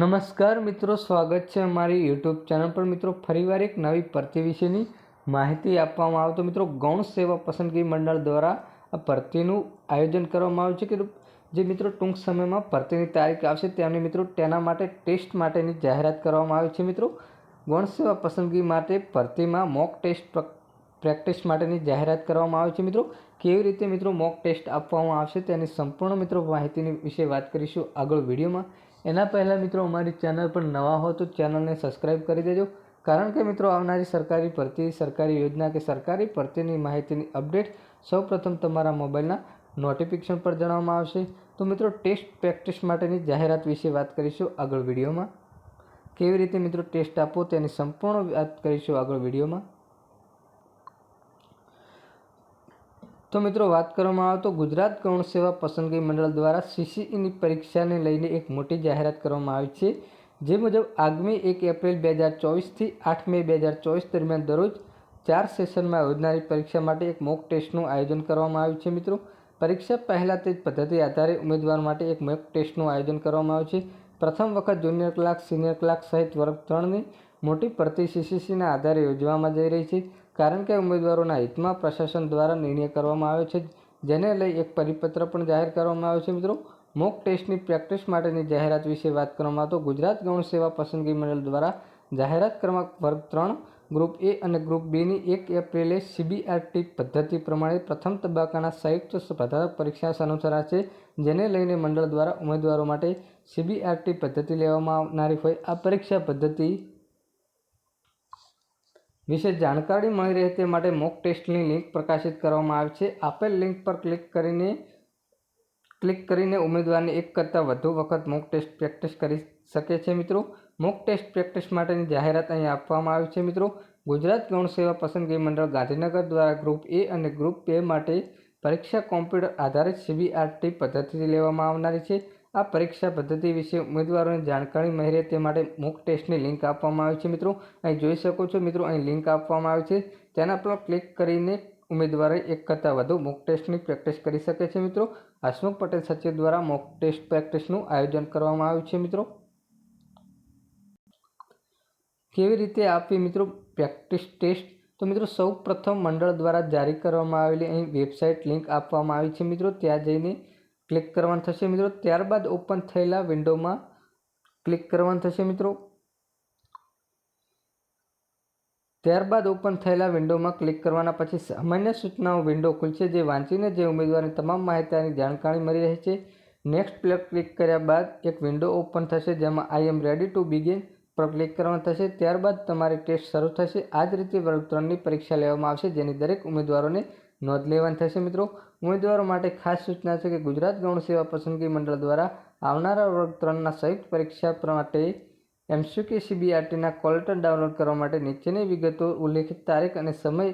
નમસ્કાર મિત્રો, સ્વાગત છે અમારી યુટ્યુબ ચેનલ પર. મિત્રો, ફરીવાર એક નવી ભરતી વિશેની માહિતી આપવામાં આવે તો મિત્રો, ગૌણ સેવા પસંદગી મંડળ દ્વારા આ ભરતીનું આયોજન કરવામાં આવ્યું છે કે જે મિત્રો ટૂંક સમયમાં ભરતીની તારીખ આવશે તેમની મિત્રો તેના માટે ટેસ્ટ માટેની જાહેરાત કરવામાં આવી છે. મિત્રો, ગૌણ સેવા પસંદગી માટે ભરતીમાં મોક ટેસ્ટ પ્રેક્ટિસ માટેની જાહેરાત કરવામાં આવી છે. મિત્રો, કેવી રીતે મિત્રો મોક ટેસ્ટ આપવામાં આવશે તેની સંપૂર્ણ મિત્રો માહિતીની વિશે વાત કરીશું આગળ વિડીયોમાં. એના પહેલાં મિત્રો અમારી ચેનલ પર નવા હો તો ચેનલને સબસ્ક્રાઈબ કરી દેજો. કારણ કે મિત્રો આવનારી સરકારી ભરતી, સરકારી યોજના કે સરકારી ભરતીની માહિતીની અપડેટ સૌપ્રથમ તમારા મોબાઈલના નોટિફિકેશન પર જણાવવામાં આવશે. તો મિત્રો ટેસ્ટ પ્રેક્ટિસ માટેની જાહેરાત વિશે વાત કરીશું આગળ વિડીયોમાં. કેવી રીતે મિત્રો ટેસ્ટ આપો તેની સંપૂર્ણ વાત કરીશું આગળ વિડીયોમાં. તો મિત્રો, વાત કરવામાં આવે તો ગુજરાત ગૌણ સેવા પસંદગી મંડળ દ્વારા સીસીઈની પરીક્ષાને લઈને એક મોટી જાહેરાત કરવામાં આવી છે. જે મુજબ, આગામી એક એપ્રિલ બે હજાર ચોવીસથી આઠ મે બે હજાર ચોવીસ દરમિયાન દરરોજ ચાર સેશનમાં યોજનારી પરીક્ષા માટે એક મોક ટેસ્ટનું આયોજન કરવામાં આવ્યું છે મિત્રો. પરીક્ષા પહેલાં તે જ પદ્ધતિ આધારે ઉમેદવાર માટે એક મોક ટેસ્ટનું આયોજન કરવામાં આવ્યું છે. પ્રથમ વખત જુનિયર ક્લાર્ક, સિનિયર ક્લાર્ક સહિત વર્ગ ત્રણની મોટી ભરતી સીસીસીના આધારે યોજવામાં જઈ રહી છે. કારણ કે ઉમેદવારોના હિતમાં પ્રશાસન દ્વારા નિર્ણય કરવામાં આવ્યો છે, જેને લઈ એક પરિપત્ર પણ જાહેર કરવામાં આવ્યો છે મિત્રો. મોક ટેસ્ટની પ્રેક્ટિસ માટેની જાહેરાત વિશે વાત કરવામાં તો ગુજરાત ગૌણ સેવા પસંદગી મંડળ દ્વારા જાહેરાત ક્રમાંક વર્ગ ત્રણ, ગ્રુપ એ અને ગ્રુપ બીની એક એપ્રિલે સીબીઆરટી પદ્ધતિ પ્રમાણે પ્રથમ તબક્કાના સંયુક્ત સ્પર્ધાત્મક પરીક્ષા અનુસરાશે જેને લઈને મંડળ દ્વારા ઉમેદવારો માટે સીબીઆરટી પદ્ધતિ લેવામાં આવનારી હોય. આ પરીક્ષા પદ્ધતિ વિશે જાણકારી મળી રહે તે માટે મોક ટેસ્ટની લિંક પ્રકાશિત કરવામાં આવી છે. આપેલ લિંક પર ક્લિક કરીને ક્લિક કરીને ઉમેદવારને એક કરતાં વધુ વખત મોક ટેસ્ટ પ્રેક્ટિસ કરી શકે છે મિત્રો. મોક ટેસ્ટ પ્રેક્ટિસ માટેની જાહેરાત અહીં આપવામાં આવી છે મિત્રો. ગુજરાત ગૌણ સેવા પસંદગી મંડળ ગાંધીનગર દ્વારા ગ્રુપ એ અને ગ્રુપ બે માટે પરીક્ષા કોમ્પ્યુટર આધારિત સીબીઆરટી પદ્ધતિથી લેવામાં આવનારી છે. આ પરીક્ષા પદ્ધતિ વિશે ઉમેદવારોને જાણકારી મળી તે માટે મુક ટેસ્ટની લિંક આપવામાં આવી છે મિત્રો. અહીં જોઈ શકો છો મિત્રો, અહીં લિંક આપવામાં આવી છે. તેના પર ક્લિક કરીને ઉમેદવારે એક કરતાં વધુ મોક ટેસ્ટની પ્રેક્ટિસ કરી શકે છે મિત્રો. હસમુખ પટેલ સચિવ દ્વારા મોક ટેસ્ટ પ્રેક્ટિસનું આયોજન કરવામાં આવ્યું છે મિત્રો. કેવી રીતે આપવી મિત્રો પ્રેક્ટિસ ટેસ્ટ તો મિત્રો સૌ પ્રથમ મંડળ દ્વારા જારી કરવામાં આવેલી અહીં વેબસાઇટ લિંક આપવામાં આવી છે મિત્રો. ત્યાં જઈને ક્લિક કરવાનું થશે મિત્રો. ત્યારબાદ ઓપન થયેલા વિન્ડોમાં ક્લિક કરવાનું થશે મિત્રો. ત્યારબાદ ઓપન થયેલા વિન્ડોમાં ક્લિક કરવાના પછી સામાન્ય સૂચનાઓ વિન્ડો ખુલશે જે વાંચીને જે ઉમેદવારની તમામ માહિતીની જાણકારી મળી રહે છે. નેક્સ્ટ પર ક્લિક કર્યા બાદ એક વિન્ડો ઓપન થશે જેમાં I am ready to begin પર ક્લિક કરવાનું થશે. ત્યારબાદ તમારી ટેસ્ટ શરૂ થશે. આ જ રીતે વર્ગ ત્રણની પરીક્ષા લેવામાં આવશે જેની દરેક ઉમેદવારોને નોંધ લેવાની થશે મિત્રો. ઉમેદવારો માટે ખાસ સૂચના છે કે ગુજરાત ગૌણ સેવા પસંદગી મંડળ દ્વારા આવનારા વર્ગ ત્રણના સંયુક્ત પરીક્ષા માટે એમસીક્યુ સીબીઆરટીના કોલેટર ડાઉનલોડ કરવા માટે નીચેની વિગતો ઉલ્લેખિત તારીખ અને સમય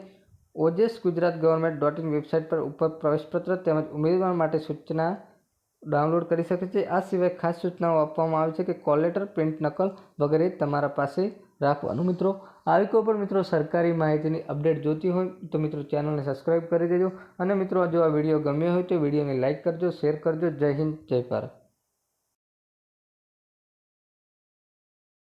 Ojas Gujarat government dot in website પર ઉપર પ્રવેશપત્ર તેમજ ઉમેદવાર માટે સૂચના ડાઉનલોડ કરી શકે છે. આ સિવાય ખાસ સૂચનાઓ આપવામાં આવી છે કે કોલેટર, પ્રિન્ટ, નકલ વગેરે તમારા પાસે રાખવાનું. મિત્રો આવી કોઈ પણ મિત્રો સરકારી માહિતીની અપડેટ જોતી હોય તો મિત્રો ચેનલને સબસ્ક્રાઈબ કરી દેજો. અને મિત્રો, જો આ વીડિયો ગમ્યો હોય તો વિડીયોને લાઇક કરજો, શેર કરજો. જય હિન્દ, જય ભારત.